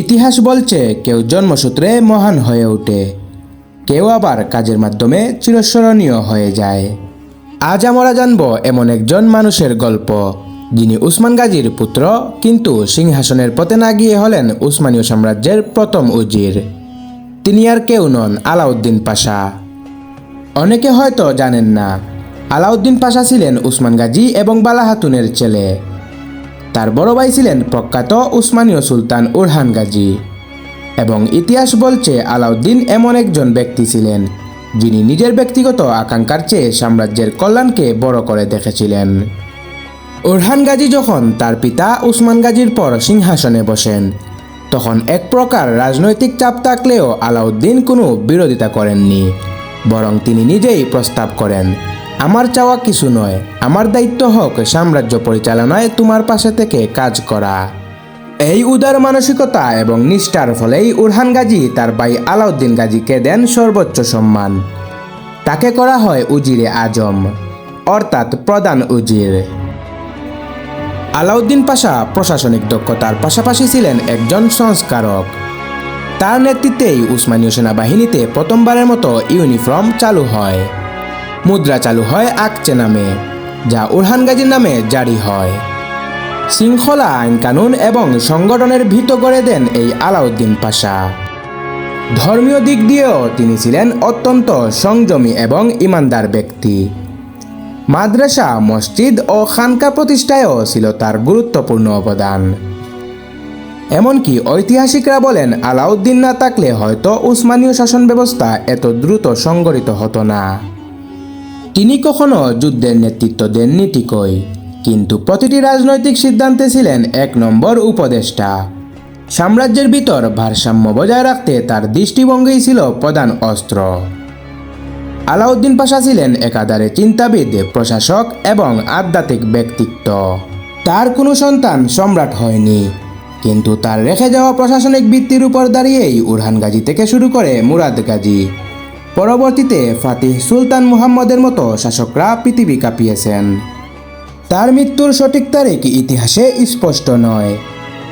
ইতিহাস বলছে, কেউ জন্মসূত্রে মহান হয়ে ওঠে, কেউ আবার কাজের মাধ্যমে চিরস্মরণীয় হয়ে যায়। আজ আমরা জানব এমন একজন মানুষের গল্প, যিনি উসমান গাজীর পুত্র, কিন্তু সিংহাসনের পথে না গিয়ে হলেন উসমানীয় সাম্রাজ্যের প্রথম উজির। তিনি আর কেউ নন আলাউদ্দিন পাশা। অনেকে হয়তো জানেন না, আলাউদ্দিন পাশা ছিলেন উসমান গাজী এবং বালাহাতুনের ছেলে। তার বড় ভাই ছিলেন প্রখ্যাত উসমানীয় সুলতান উরহান গাজী। এবং ইতিহাস বলছে আলাউদ্দিন এমন একজন ব্যক্তি ছিলেন, যিনি নিজের ব্যক্তিগত আকাঙ্ক্ষার চেয়ে সাম্রাজ্যের কল্যাণকে বড় করে দেখেছিলেন। উরহান গাজী যখন তার পিতা উসমান গাজীর পর সিংহাসনে বসেন, তখন এক প্রকার রাজনৈতিক চাপ থাকলেও আলাউদ্দিন কোনো বিরোধিতা করেননি, বরং তিনি নিজেই প্রস্তাব করেন আমার চাওয়া কিছু নয়। আমার দায়িত্ব হোক, সাম্রাজ্য পরিচালনায় তোমার পাশে থেকে কাজ করা। এই উদার মানসিকতা এবং নিষ্ঠার ফলেই উরহান গাজী তার ভাই আলাউদ্দিন গাজীকে দেন সর্বোচ্চ সম্মান। তাকে করা হয় উজিরে আজম, অর্থাৎ প্রধান উজির। আলাউদ্দিন পাশা প্রশাসনিক দক্ষতার পাশাপাশি ছিলেন একজন সংস্কারক। তার নেতৃত্বেই উসমানীয় সেনাবাহিনীতে প্রথমবারের মতো ইউনিফর্ম চালু হয়। মুদ্রা চালু হয় আকচে নামে, যা উরহান গাজীর নামে জারি হয়। শৃঙ্খলা, আইন কানুন এবং সংগঠনের ভিত গড়ে দেন এই আলাউদ্দিন পাশা। ধর্মীয় দিক দিয়েও তিনি ছিলেন অত্যন্ত সংযমী এবং ইমানদার ব্যক্তি। মাদ্রাসা, মসজিদ ও খানকা প্রতিষ্ঠায়ও ছিল তার গুরুত্বপূর্ণ অবদান। এমনকি ঐতিহাসিকরা বলেন, আলাউদ্দিন না থাকলে হয়তো উসমানীয় শাসন ব্যবস্থা এত দ্রুত সংগঠিত হতো না। তিনি কখনো যুদ্ধের নেতৃত্ব দেননি ঠিকই, কিন্তু প্রতিটি রাজনৈতিক সিদ্ধান্তে ছিলেন এক নম্বর উপদেষ্টা। সাম্রাজ্যের ভিতর ভারসাম্য বজায় রাখতে তার দৃষ্টিভঙ্গি ছিল প্রধান অস্ত্র। আলাউদ্দিন পাশা ছিলেন একাধারে চিন্তাবিদ, প্রশাসক এবং আধ্যাত্মিক ব্যক্তিত্ব। তার কোনো সন্তান সম্রাট হয়নি, কিন্তু তার রেখে যাওয়া প্রশাসনিক ভিত্তির উপর দাঁড়িয়েই উরহান গাজী থেকে শুরু করে মুরাদ গাজী পরবর্তীতে ফাতিহ সুলতান মুহাম্মদের মতো শাসকরা পৃথিবী কাঁপিয়েছেন। তার মৃত্যুর সঠিক তারিখ ইতিহাসে স্পষ্ট নয়।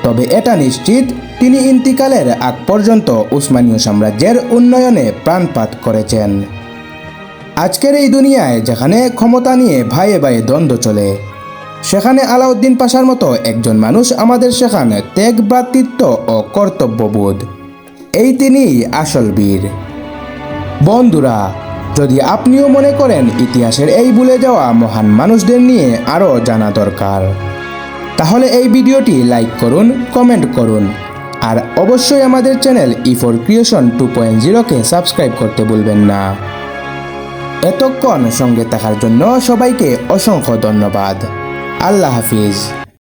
তবে এটা নিশ্চিত, তিনি ইন্তিকালের আগ পর্যন্ত উসমানীয় সাম্রাজ্যের উন্নয়নে প্রাণপাত করেছেন। আজকের এই দুনিয়ায় যেখানে ক্ষমতা নিয়ে ভাইয়ে ভাইয়ে দ্বন্দ্ব চলে, সেখানে আলাউদ্দিন পাশার মতো একজন মানুষ আমাদের সেখানে ত্যাগ, ভ্রাতৃত্ব ও কর্তব্যবোধ। এই তিনি আসল বীর। বন্ধুরা, যদি আপনিও মনে করেন ইতিহাসের এই ভুলে যাওয়া মহান মানুষদের নিয়ে আরও জানা দরকার, তাহলে এই ভিডিওটি লাইক করুন, কমেন্ট করুন, আর অবশ্যই আমাদের channel E for creation two point জিরোকে subscribe করতে ভুলবেন না। এতক্ষণ সঙ্গে থাকার জন্য সবাইকে অসংখ্য ধন্যবাদ। আল্লাহ হাফিজ।